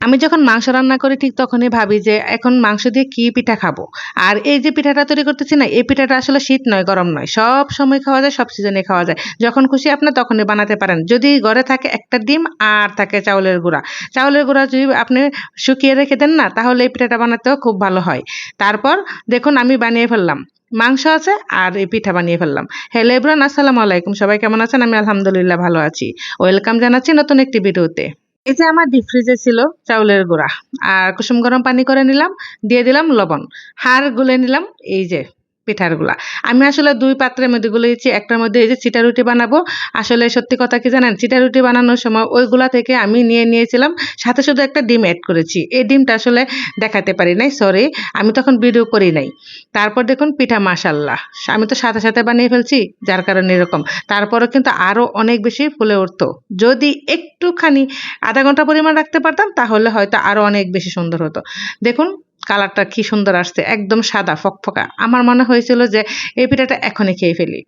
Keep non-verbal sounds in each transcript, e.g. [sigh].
আমি যখন মাংস রান্না করি ঠিক তখনই ভাবি যে এখন মাংস দিয়ে কি পিঠা খাব? আর এই যে পিঠাটা তৈরি করতেছি না, এই পিঠাটা আসলে শীত নয়, গরম নয়। সব সময় খাওয়া যায়, সব সিজনে খাওয়া যায়। যখন খুশি আপনি তখনই বানাতে পারেন। যদি ঘরে থাকে একটা ডিম আর থাকে চাউলের গুঁড়া। চাউলের গুঁড়া যদি আপনি শুকিয়ে রেখে দেন না, তাহলে এই পিঠাটা বানাতেও খুব ভালো হয়। তারপর দেখুন আমি বানিয়ে ফেললাম। মাংস আছে আর এই পিঠা বানিয়ে ফেললাম। হ্যালো এব্রান আসসালামু আলাইকুম। সবাই কেমন আছেন? আমি আলহামদুলিল্লাহ ভালো আছি। ওয়েলকাম জানাচ্ছি নতুন একটি ভিডিওতে। এই যে আমার ডিপ ফ্রিজে ছিল চাউলের গুঁড়া, আর কুসুম গরম পানি করে নিলাম, দিয়ে দিলাম লবণ, হাড় গুলে নিলাম, এই যে। পিঠারগুলা আমি আসলে দুই পাত্রের মধ্যে গুলিয়েছি একটার মধ্যে এই যে চিটা রুটি বানাবো, আসলে সত্যি কথা কি জানেন? চিটা রুটি বানানোর সময় ওইগুলা থেকে আমি নিয়ে নিয়েছিলাম, সাথে শুধু একটা ডিম অ্যাড করেছি। এই ডিমটা আসলে দেখাতে পারি নাই সরি আমি তখন ভিডিও করি নাই। তারপর দেখুন পিঠা মাসাল্লাহ আমি তো সাথে সাথে বানিয়ে ফেলছি, যার কারণে এরকম। তারপরে কিন্তু আরও অনেক বেশি ফুলে উঠতো। যদি একটুখানি আধা ঘণ্টা পরিমাণ রাখতে পারতাম, তাহলে হয়তো আরও অনেক বেশি সুন্দর হতো। দেখুন কালারটা কি সুন্দর আসছে, একদম সাদা, ফকফকা। আমার মনে হয়েছিল যে এই পিঠাটা এখনই খেয়ে ফেলি।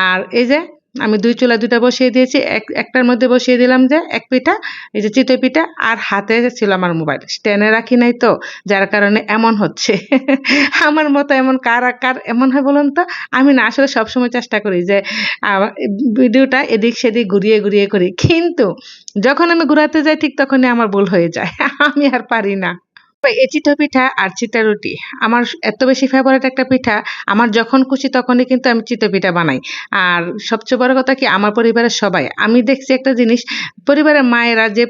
আর এই যে আমি দুই চুলা দুটা বসিয়ে দিয়েছি, এক, একটার মধ্যে বসিয়ে দিলাম যে এক পিঠা, এই যে চিতই পিঠা, আর হাতে ছিল আমার মোবাইল। স্ট্যান্ডে রাখি নাই তো, যার কারণে এমন হচ্ছে। [laughs] আমার মতো এমন কার কার এমন হয় বলুন তো? আমি না, আসলে সবসময় চেষ্টা করি যে ভিডিওটা এদিক সেদিক ঘুরিয়ে ঘুরিয়ে করি। কিন্তু যখন আমি ঘুরাতে যাই, ঠিক তখনই আমার ভুল হয়ে যায়। [laughs] আমি আর পারি না। এই চিটা পিঠা আর চিতা রুটি। আমার এত বেশি ফেভারিট একটা পিঠা, আমার যখন খুশি তখনই কিন্তু আমি চিতা পিঠা বানাই। আর সবচেয়ে বড় কথা কি, আমার পরিবারের সবাই। আমি দেখছি একটা জিনিস, পরিবারের মায়েরা যে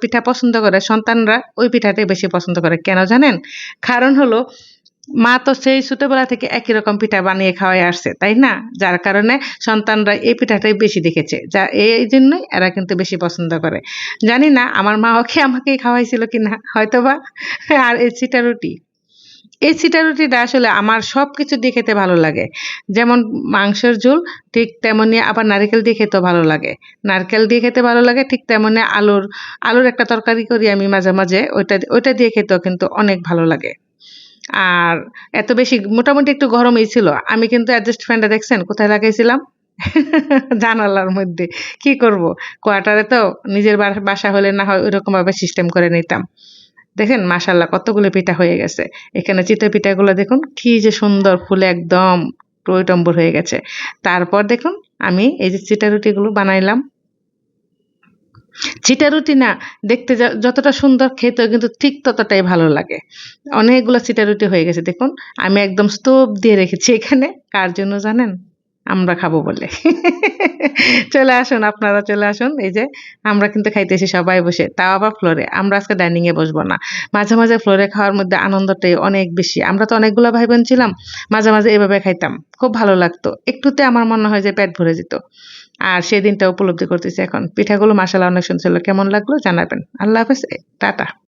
পিঠা পছন্দ করে, সন্তানরা ওই পিঠাটাই বেশি পছন্দ করে। কেন জানেন? কারণ হলো মা তো সেই ছোটবেলা থেকে একই রকম পিঠা বানিয়ে খাওয়াই আসছে, তাই না? যার কারণে সন্তানরা এই পিঠাটাই বেশি দেখেছে, যা এই জন্যই এরা কিন্তু বেশি পছন্দ করে। জানি না, আমার মা ওকে আমাকেই খাওয়াইছিল কি না হয়তো বা আর এই চিটা রুটি। এই চিটা রুটিটা আসলে আমার সব কিছু দিয়ে খেতে ভালো লাগে। যেমন মাংসের ঝোল, ঠিক তেমনি আবার নারকেল দিয়ে খেতেও ভালো লাগে। নারকেল দিয়ে খেতে ভালো লাগে, ঠিক তেমনি আলুর আলুর একটা তরকারি করি আমি মাঝে মাঝে, ওইটা ওইটা দিয়ে খেতেও কিন্তু অনেক ভালো লাগে। আর এত বেশি মোটামুটি একটু গরমই ছিল। আমি কিন্তু অ্যাডজাস্ট ফ্যানটা দেখছেন, কোথায় লাগাইছিলাম? [laughs] জানালার মধ্যে। কি করব? কোয়ার্টারে তো নিজের বাসা হলে না হয় ওইরকমভাবে সিস্টেম করে নিতাম। দেখেন মাসাল্লাহ কতগুলো পিঠা হয়ে গেছে। এখানে চিতা পিঠাগুলো দেখুন, কি যে সুন্দর ফুলে একদম টইটম্বর হয়ে গেছে। তারপর দেখুন, আমি এই যে চিটা রুটিগুলো বানাইলাম। চিটা রুটি না দেখতে যতটা সুন্দর খেতেও কিন্তু ঠিক ততটাই ভালো লাগে। অনেকগুলো চিটা রুটি হয়ে গেছে, দেখুন। আমি একদম স্তূপ দিয়ে রেখেছি এখানে। কার জন্য জানেন? আমরা খাব বলে। চলে আসুন, আপনারা চলে আসুন। এই যে, আমরা কিন্তু খাইতেছি সবাই বসে। তাও আবার ফ্লোরে। আমরা আজকে ডাইনিংয়ে বসবো না। মাঝে মাঝে ফ্লোরে খাওয়ার মধ্যে আনন্দটাই অনেক বেশি। আমরা তো অনেকগুলো ভাই বোন ছিলাম, মাঝে মাঝে এভাবে খাইতাম। খুব ভালো লাগতো। একটুতে আমার মনে হয় যে পেট ভরে যেত। আর সেই দিনটা উপলব্ধি করতেছি এখন। পিঠাগুলো মাসালা অনেক শুনছিল কেমন লাগল জানাবেন। আল্লাহ হাফেজ। টাটা।